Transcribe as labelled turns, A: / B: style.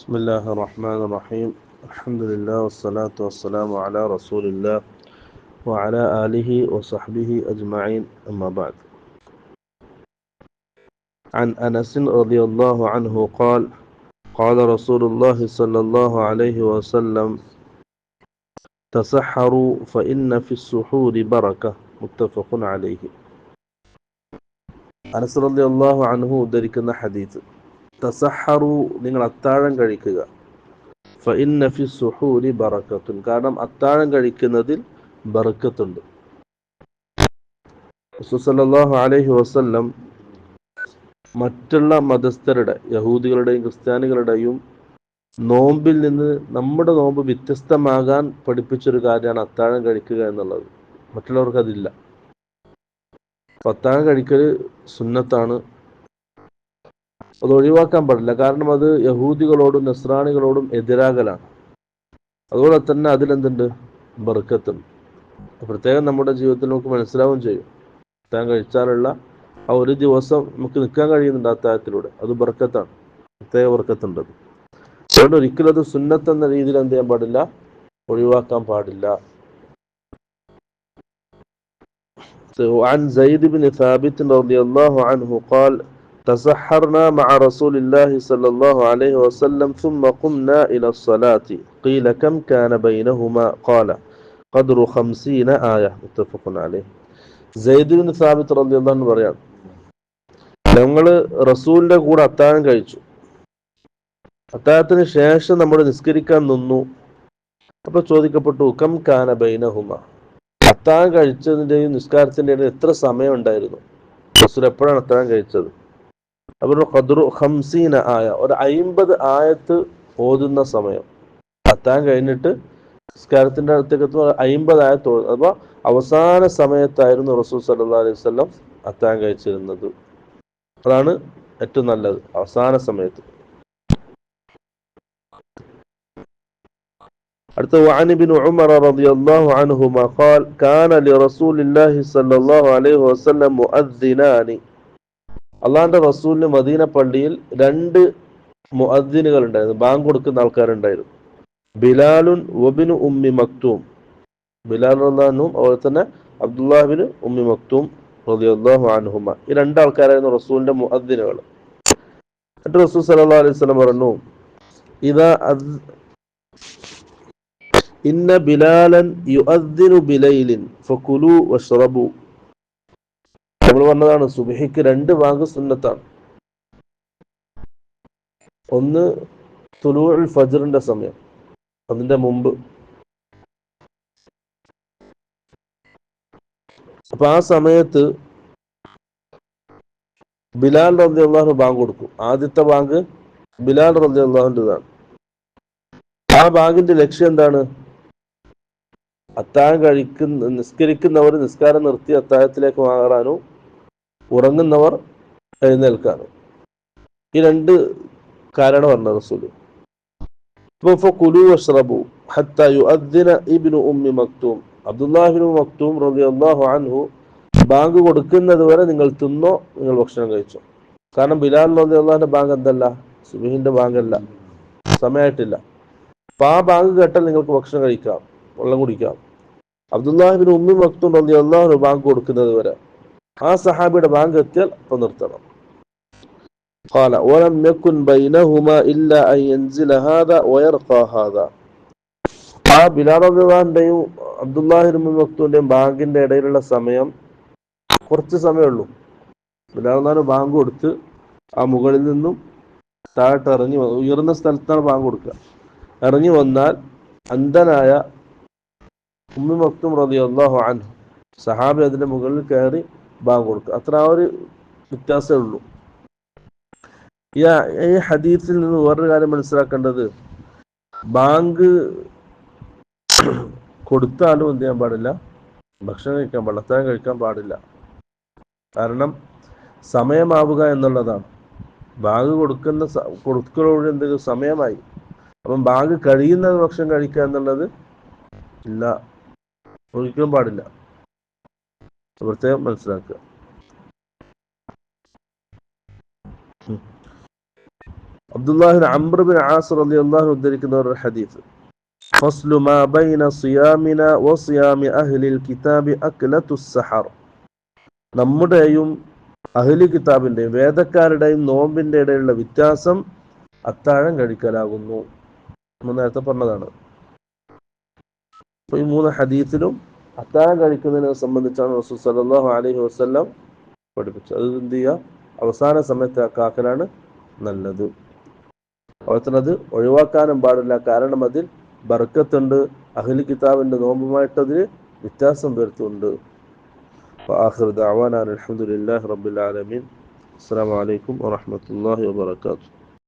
A: بسم الله الرحمن الرحيم. الحمد لله والصلاة والسلام على رسول الله وعلى آله وصحبه أجمعين. أما بعد. عن أنس رضي الله عنه قال قال رسول الله صلى الله عليه وسلم تسحروا فإن في السحور بركة. متفق عليه. أنس رضي الله عنه ذلك حديث തസഹറു നിങ്ങൾ അത്താഴം കഴിക്കുക. സുഹൂരി ബറക്കത്തുൻ. കാരണം അത്താഴം കഴിക്കുന്നതിൽ ബറക്കത്തുണ്ട്. സല്ലല്ലാഹു അലൈഹി വസല്ലം മറ്റുള്ള മതസ്ഥരുടെ യഹൂദികളുടെയും ക്രിസ്ത്യാനികളുടെയും നോമ്പിൽ നിന്ന് നമ്മുടെ നോമ്പ് വ്യത്യസ്തമാകാൻ പഠിപ്പിച്ചൊരു കാര്യമാണ് അത്താഴം കഴിക്കുക എന്നുള്ളത്. മറ്റുള്ളവർക്ക് അതില്ല. അത്താഴം കഴിക്കൽ സുന്നത്താണ്. അത് ഒഴിവാക്കാൻ പാടില്ല കാരണം അത് യഹൂദികളോടും നസ്രാണികളോടും എതിരാകലാണ് അതുപോലെ തന്നെ അതിലെന്തുണ്ട് ബർക്കത്തുണ്ട് പ്രത്യേകം നമ്മുടെ ജീവിതത്തിൽ നമുക്ക് മനസ്സിലാവുകയും ചെയ്യും അത്താഴം കഴിച്ചാലുള്ള ആ ഒരു ദിവസം നമുക്ക് നിൽക്കാൻ കഴിയുന്നുണ്ട് അത്താഴത്തിലൂടെ അത് ബർക്കത്താണ് പ്രത്യേക ബർക്കത്തുണ്ട് അതുകൊണ്ട് ഒരിക്കലും അത് സുന്നത്ത് എന്ന രീതിയിൽ എന്ത് ചെയ്യാൻ പാടില്ല ഒഴിവാക്കാൻ പാടില്ല وعن زيد بن ثابت رضي الله عنه قال تسحرنا مع رسول الله صلى الله عليه وسلم ثم قمنا إلى الصلاة قيل كم كان بينهما قال قدر خمسين آية متفق عليه زيد بن ثابت رضي الله عنه പറയാം ഞങ്ങൾ റസൂലിന്റെ കൂടെ അത്താഴം കഴിച്ചു അത്താഴത്തിന് ശേഷം നമ്മൾ നിസ്കരിക്കാൻ നിന്നു അപ്പൊ ചോദിക്കപ്പെട്ടു കം കാന ബൈനഹുമ അത്താഴം കഴിച്ചതിന്റെയും നിസ്കാരത്തിന്റെയും എത്ര സമയം ഉണ്ടായിരുന്നു റസൂൽ എപ്പോഴാണ് അത്താഴം കഴിച്ചത് അപ്പോൾ ഖദ്റു ഹംസീന ആയ ഒരു അയിമ്പത് ആയത്ത് ഓതുന്ന സമയം അത്താഴം കഴിഞ്ഞിട്ട് നിസ്കാരത്തിന്റെ അടുത്തേക്ക് എത്തുമ്പോൾ അയിമ്പത് ആയത്ത് ഓതും അപ്പൊ അവസാന സമയത്തായിരുന്നു റസൂൽ സല്ലാ അലൈഹി വസല്ലം അത്താഴം കഴിച്ചിരുന്നത് അതാണ് ഏറ്റവും നല്ലത് അവസാന സമയത്ത് അടുത്ത وعن ابن عمر رضي الله عنهما قال كان لرسول الله صلى الله عليه وسلم مؤذنان അള്ളാഹിന്റെ റസൂലിന് മദീന പള്ളിയിൽ രണ്ട് മുഅദ്ദിനുകൾ ഉണ്ടായിരുന്നു. ബാങ്ക് കൊടുക്കുന്ന ആൾക്കാരുണ്ടായിരുന്നു. ബിലാലുൻ ഒബിനു ഉമ്മി മക്തൂം. ബിലാൽ റഹ്ലാനും അതുപോലെ തന്നെ അബ്ദുല്ലാഹിബിന് ഉമ്മി മക്തൂം റളിയല്ലാഹു അൻഹുമ. ഈ രണ്ടാൾക്കാരായിരുന്നു റസൂലിന്റെ മുഅദ്ദിനുകൾ. എന്നിട്ട് റസൂൽ സല്ലല്ലാഹു അലൈഹി വസല്ലം പറഞ്ഞു ഇതാ ഇന്ന ബിലാലൻ യുഅദ്ദിനു ബിലൈലിൻ ഫകുലു വഷ്റബു. നമ്മൾ പറഞ്ഞതാണ് സുബഹിക്ക് രണ്ട് ഭാഗ സുന്നത്താണ്. ഒന്ന് തുലൂൽ ഫജറിന്റെ സമയം. അതിന്റെ മുമ്പ്. അപ്പൊ ആ സമയത്ത് ബിലാൽ റബ്ദി അള്ളാഹു ബാങ്ക് കൊടുക്കും. ആദ്യത്തെ ബാങ്ക് ബിലാൽ റബ്ദി അള്ളാഹുന്റെതാണ് ആ ബാങ്കിന്റെ ലക്ഷ്യം എന്താണ്? അത്താഴം കഴിക്കുന്ന നിസ്കരിക്കുന്നവർ നിസ്കാരം നിർത്തി അത്താഴത്തിലേക്ക് മാറാനും ഉറങ്ങുന്നവർ എഴുന്നേൽക്കാണ്. ഈ രണ്ട് കാരണമാണ് റസൂൽ. കുലു മക്തൂം. മക്തൂം അൻഹു ബാങ്ക് കൊടുക്കുന്നത് വരെ നിങ്ങൾ തിന്നോ നിങ്ങൾ ഭക്ഷണം കഴിച്ചോ. കാരണം ബിലാൽ അള്ളാഹിന്റെ ബാങ്ക് എന്തല്ല? സുബിഹിന്റെ ബാങ്ക് അല്ല. സമയമായിട്ടില്ല അപ്പൊ ആ ബാങ്ക് കേട്ടാൽ നിങ്ങൾക്ക് ഭക്ഷണം കഴിക്കാം വെള്ളം കുടിക്കാം. അബ്ദുല്ലാഹിബിന് ഉമ്മി മക്തൂം റളിയല്ലാഹു ബാങ്ക് കൊടുക്കുന്നത് വരെ ആ സഹാബിയുടെ ബാങ്ക് എത്തിയാൽ അപ്പൊ നിർത്തണം قال ولم يكن بينهما إلا أن ينزل هذا ويرقى هذا ആ ബിലാൽ റഹ്മാന്റെയും അബ്ദുല്ലാഹിർ മക്തൂന്റെയും ബാങ്കിന്റെ ഇടയിലുള്ള സമയം കുറച്ച് സമയമുള്ളൂ ബിലാൽ റഹ്മാൻ ബാങ്ക് കൊടുത്ത് ആ മുകളിൽ നിന്നും താഴോട്ട് ഇറങ്ങി ഉയർന്ന സ്ഥലത്താണ് ബാങ്ക് കൊടുക്കുക ഇറങ്ങി വന്നാൽ അന്ധനായ ഉമ്മി മക്തും റതി അള്ളാഹു അൻഹു സഹാബി അതിന്റെ മുകളിൽ കയറി ബാങ്ക് കൊടുക്കുക. അത്ര ആ ഒരു വ്യത്യാസമേ ഉള്ളൂ. ഈ ഈ ഹദീസിൽ നിന്ന് വേറൊരു കാര്യം മനസ്സിലാക്കേണ്ടത് ബാങ്ക് കൊടുത്താലും എന്ത് ചെയ്യാൻ പാടില്ല ഭക്ഷണം കഴിക്കാൻ പാടില്ല കഴിക്കാൻ പാടില്ല. കാരണം സമയമാവുക എന്നുള്ളതാണ്. ബാങ്ക് കൊടുക്കുന്ന കൊടുക്കലോട് എന്തെങ്കിലും സമയമായി. അപ്പം ബാങ്ക് കഴിയുന്ന ഭക്ഷണം കഴിക്കുക എന്നുള്ളത് ഇല്ല. ഒരിക്കലും പാടില്ല. പ്രത്യേകം മനസ്സിലാക്കുക. അബ്ദുല്ലാഹിൻ അംബ്രബിൻ ആസർ അലി അള്ളാഹു ഉദ്ധരിക്കുന്ന ഒരു ഹദീഫ് ഫസ്ലു മാ ബൈന സിയാമിന വ സിയാമി അഹ്ലിൽ കിതാബി അക്ലത്തുസ്സഹർ നമ്മുടെയും അഹ്ലി കിതാബിന്റെ വേദക്കാരുടെയും നോമ്പിന്റെ ഇടയിലുള്ള വ്യത്യാസം അത്താഴം കഴിക്കലാകുന്നു. നമ്മൾ നേരത്തെ പറഞ്ഞതാണ്. ഈ മൂന്ന് ഹദീത്തിലും അത്താഴം കഴിക്കുന്നതിനെ സംബന്ധിച്ചാണ് റസൂൽ സല്ലാഹു അലഹി വസ്ല്ലാം പഠിപ്പിച്ചത്. അത് എന്ത് ചെയ്യുക? അവസാന സമയത്ത് കാക്കലാണ് നല്ലത്. അവർത്തനത് ഒഴിവാക്കാനും പാടില്ല. കാരണം അതിൽ ബർക്കത്തുണ്ട് അഹ്ലി കിതാബിന്റെ നോമ്പുമായിട്ടതിൽ വ്യത്യാസം വരുത്തുണ്ട് അലഹമുല്ലാ റബുലാലമീൻ അസ്സാം വലൈക്കും വാഹമത്തല്ലാഹി വാത്തു